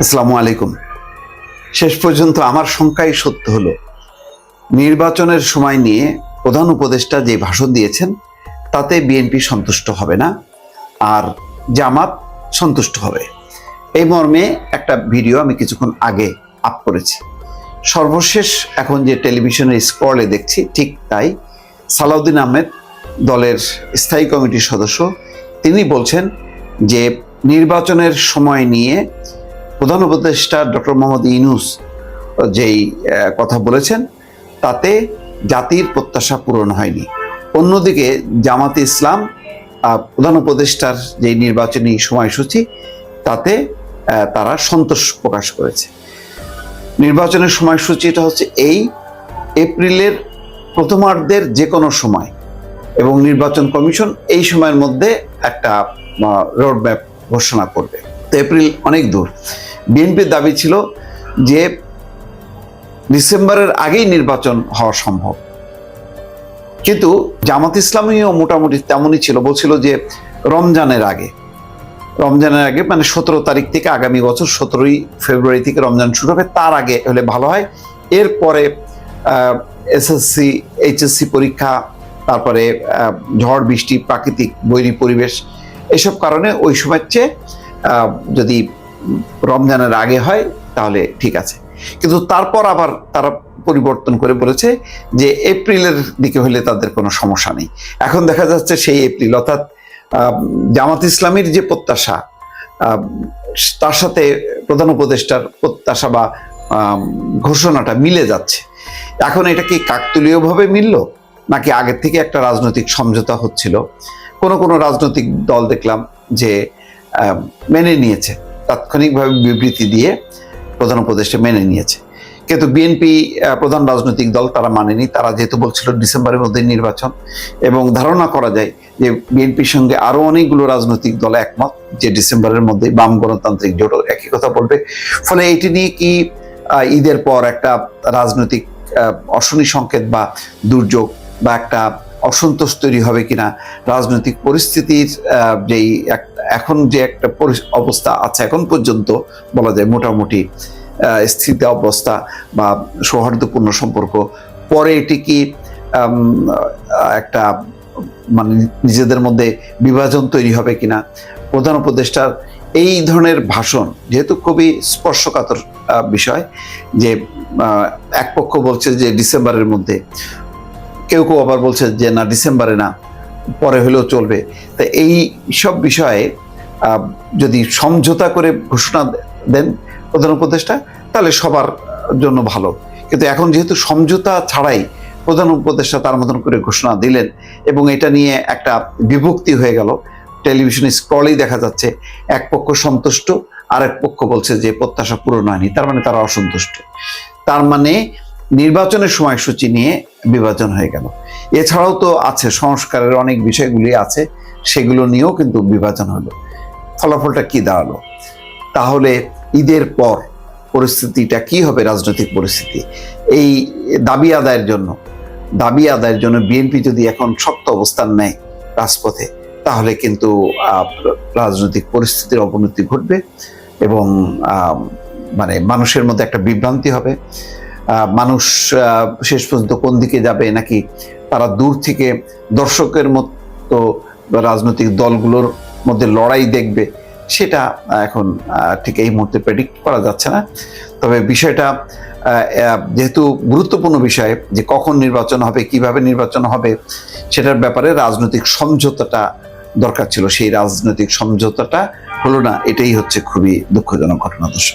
আসসালামু আলাইকুম। শেষ পর্যন্ত আমার শঙ্কাই সত্য হলো, নির্বাচনের সময় নিয়ে প্রধান উপদেষ্টা যে ভাষণ দিয়েছেন, তাতে বিএনপি সন্তুষ্ট হবে না, আর জামাত সন্তুষ্ট হবে। এই মর্মে একটা ভিডিও আমি কিছুক্ষণ আগে আপ করেছি। সর্বশেষ এখন যে টেলিভিশনের স্ক্রলে দেখছি, ঠিক তাই সালাউদ্দিন আহমেদ দলের স্থায়ী কমিটির সদস্য, তিনি বলছেন যে নির্বাচনের সময় নিয়ে প্রধান উপদেষ্টা ডক্টর মোহাম্মদ ইনুস যেই কথা বলেছেন, তাতে জাতির প্রত্যাশা পূরণ হয়নি। অন্যদিকে জামাতে ইসলাম প্রধান উপদেষ্টার যে নির্বাচনী সময়সূচি, তাতে তারা সন্তোষ প্রকাশ করেছে। নির্বাচনের সময়সূচিটা হচ্ছে এই এপ্রিলের প্রথমার্ধের যে কোনো সময় এবং নির্বাচন কমিশন এই সময়ের মধ্যে একটা রোড ম্যাপ ঘোষণা করবে। তো এপ্রিল অনেক দূর। বিএনপির দাবি ছিল যে ডিসেম্বরের আগেই নির্বাচন হওয়া সম্ভব। কিন্তু জামাত ইসলামীও মোটামুটি তেমনই ছিল, বলছিল যে রমজানের আগে। রমজানের আগে মানে সতেরো তারিখ থেকে আগামী বছর সতেরোই ফেব্রুয়ারি থেকে রমজান শুরু হবে, তার আগে হলে ভালো হয়। এরপরে এসএসসি, এইচএসসি পরীক্ষা, তারপরে ঝড়, বৃষ্টি, প্রাকৃতিক বৈরী পরিবেশ, এসব কারণে ওই সময়ের চেয়ে যদি রমজানের আগে হয়, তাহলে ঠিক আছে। কিন্তু তারপর আবার তারা পরিবর্তন করে বলেছে যে এপ্রিলের দিকে হলে তাদের কোনো সমস্যা নেই। এখন দেখা যাচ্ছে সেই এপ্রিল, অর্থাৎ জামাত ইসলামীর যে প্রত্যাশা তার সাথে প্রধান উপদেষ্টার প্রত্যাশা বা ঘোষণাটা মিলে যাচ্ছে। এখন এটা কি কাকতুলীয়ভাবে মিলল, নাকি আগের থেকে একটা রাজনৈতিক সমঝোতা হচ্ছিল? কোনো কোনো রাজনৈতিক দল দেখলাম যে মেনে নিয়েছে। তাৎক্ষণিকভাবে বিবৃতি দিয়ে প্রধান উপদেষ্টা মেনে নিয়েছে। কিন্তু বিএনপি প্রধান রাজনৈতিক দল তারা মানেনি। তারা যেহেতু বলছিল ডিসেম্বরের মধ্যে নির্বাচন এবং ধারণা করা যায় যে বিএনপির সঙ্গে আরও অনেকগুলো রাজনৈতিক দল একমত যে ডিসেম্বরের মধ্যে বাম গণতান্ত্রিক জোট একই কথা বলবে। ফলে এটি নিয়ে কি ঈদের পর একটা রাজনৈতিক অশনি সংকেত বা দুর্যোগ বা একটা অসন্তোষ তৈরি হবে কিনা, রাজনৈতিক পরিস্থিতির যেই এখন যে একটা অবস্থা আছে এখন পর্যন্ত বলা যায় মোটামুটি স্থিত অবস্থা বা সৌহার্দ্যপূর্ণ সম্পর্ক। পরে এটি কি একটা মানে নিজেদের মধ্যে বিভাজন তৈরি হবে কিনা, প্রধান উপদেষ্টার এই ধরনের ভাষণ যেহেতু খুবই স্পর্শকাতর বিষয় যে এক পক্ষ বলছে যে ডিসেম্বরের মধ্যে কেউ কেউ আবার বলছে যে, না, ডিসেম্বরে না, পরে হলেও চলবে। তা এই সব বিষয়ে যদি সমঝোতা করে ঘোষণা দেন প্রধান উপদেষ্টা, তাহলে সবার জন্য ভালো। কিন্তু এখন যেহেতু সমঝোতা ছাড়াই প্রধান উপদেষ্টা তার মতন করে ঘোষণা দিলেন এবং এটা নিয়ে একটা বিভক্তি হয়ে গেল, টেলিভিশন স্ক্রলেই দেখা যাচ্ছে এক পক্ষ সন্তুষ্ট আর এক পক্ষ বলছে যে, প্রত্যাশা পূরণ হয়নি। তার মানে তারা অসন্তুষ্ট। তার মানে নির্বাচনের সময়সূচি নিয়ে বিভাজন হয়ে গেল। এছাড়াও তো আছে, সংস্কারের অনেক বিষয়গুলি আছে, সেগুলো নিয়েও কিন্তু বিভাজন হলো। ফলাফলটা কি দাঁড়াল? তাহলে ঈদের পর পরিস্থিতিটা কি হবে রাজনৈতিক পরিস্থিতি? এই দাবি আদায়ের জন্য, দাবি আদায়ের জন্য বিএনপি যদি এখন শক্ত অবস্থান নেয় রাজপথে, তাহলে কিন্তু রাজনৈতিক পরিস্থিতির অবনতি ঘটবে এবং মানে মানুষের মধ্যে একটা বিভ্রান্তি হবে। মানুষ শেষ পর্যন্ত কোন দিকে যাবে নাকি তারা দূর থেকে দর্শকের মতো রাজনৈতিক দলগুলোর মধ্যে লড়াই দেখবে, সেটা এখন ঠিক এই মুহূর্তে প্রেডিক্ট করা যাচ্ছে না। তবে বিষয়টা যেহেতু গুরুত্বপূর্ণ বিষয় যে কখন নির্বাচন হবে, কীভাবে নির্বাচন হবে, সেটার ব্যাপারে রাজনৈতিক সমঝোতাটা দরকার ছিল। সেই রাজনৈতিক সমঝোতাটা হলো না, এটাই হচ্ছে খুবই দুঃখজনক ঘটনা, দর্শক।